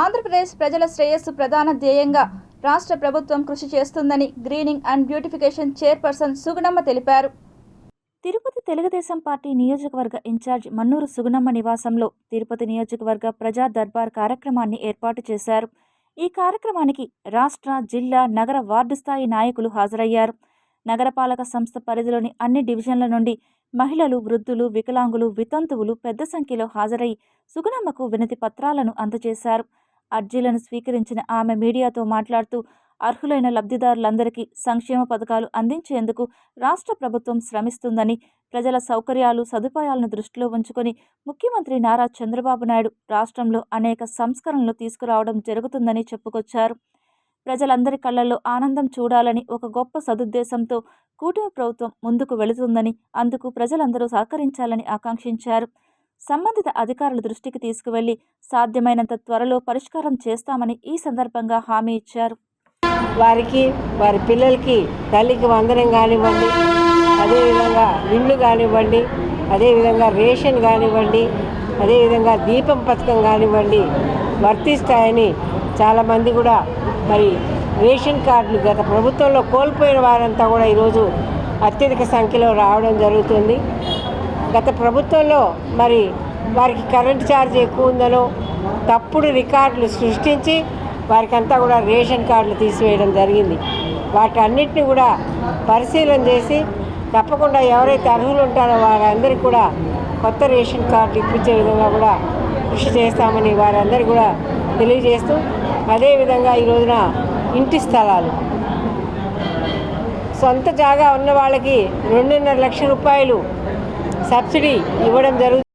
ఆంధ్రప్రదేశ్ ప్రజల శ్రేయస్సు ప్రధాన ధ్యేయంగా రాష్ట్ర ప్రభుత్వం కృషి చేస్తుందని greening and beautification chairperson Sugunamma తెలిపారు. తిరుపతి తెలుగుదేశం పార్టీ నియోజకవర్గ ఇన్ఛార్జ్ మన్నూరు సుగుణమ్మ నివాసంలో తిరుపతి నియోజకవర్గ ప్రజా దర్బార్ కార్యక్రమాన్ని ఏర్పాటు చేశారు. ఈ కార్యక్రమానికి రాష్ట్ర జిల్లా నగర వార్డు స్థాయి నాయకులు హాజరయ్యారు. నగరపాలక సంస్థ పరిధిలోని అన్ని డివిజన్ల నుండి మహిళలు వృద్ధులు వికలాంగులు వితంతువులు పెద్ద సంఖ్యలో హాజరై సుగుణమ్మకు వినతి పత్రాలను అందజేశారు. అర్జీలను స్వీకరించిన ఆమె మీడియాతో మాట్లాడుతూ అర్హులైన లబ్ధిదారులందరికీ సంక్షేమ పథకాలు అందించేందుకు రాష్ట్ర ప్రభుత్వం శ్రమిస్తుందని ప్రజల సౌకర్యాలు సదుపాయాలను దృష్టిలో ఉంచుకొని ముఖ్యమంత్రి నారా చంద్రబాబు నాయుడు రాష్ట్రంలో అనేక సంస్కరణలు తీసుకురావడం జరుగుతుందని చెప్పుకొచ్చారు. ప్రజలందరి కళ్ళల్లో ఆనందం చూడాలని ఒక గొప్ప సదుద్దేశంతో కూటమి ప్రభుత్వం ముందుకు వెళుతుందని అందుకు ప్రజలందరూ సహకరించాలని ఆకాంక్షించారు. సంబంధిత అధికారుల దృష్టికి తీసుకువెళ్ళి సాధ్యమైనంత త్వరలో పరిష్కారం చేస్తామని ఈ సందర్భంగా హామీ ఇచ్చారు. వారికి వారి పిల్లలకి తల్లికి వందనం కానివ్వండి అదేవిధంగా ఇళ్ళు కానివ్వండి అదేవిధంగా రేషన్ కానివ్వండి అదేవిధంగా దీపం పథకం కానివ్వండి వర్తిస్తాయని చాలామంది కూడా మరి రేషన్ కార్డులు గత ప్రభుత్వంలో కోల్పోయిన వారంతా కూడా ఈరోజు అత్యధిక సంఖ్యలో రావడం జరుగుతుంది. గత ప్రభుత్వంలో మరి వారికి కరెంట్ ఛార్జ్ ఎక్కువ ఉందనో తప్పుడు రికార్డులు సృష్టించి వారికి అంతా కూడా రేషన్ కార్డులు తీసివేయడం జరిగింది. వాటన్నిటిని కూడా పరిశీలన చేసి తప్పకుండా ఎవరైతే అర్హులు ఉంటారో వారందరికీ కూడా కొత్త రేషన్ కార్డులు ఇప్పించే విధంగా కూడా కృషి చేస్తామని వారందరికీ కూడా తెలియజేస్తూ అదేవిధంగా ఈ రోజున ఇంటి స్థలాలు. సొంత జాగా ఉన్న వాళ్ళకి రెండున్నర లక్షల రూపాయలు సబ్సిడీ ఇవ్వడం జరుగుతుంది.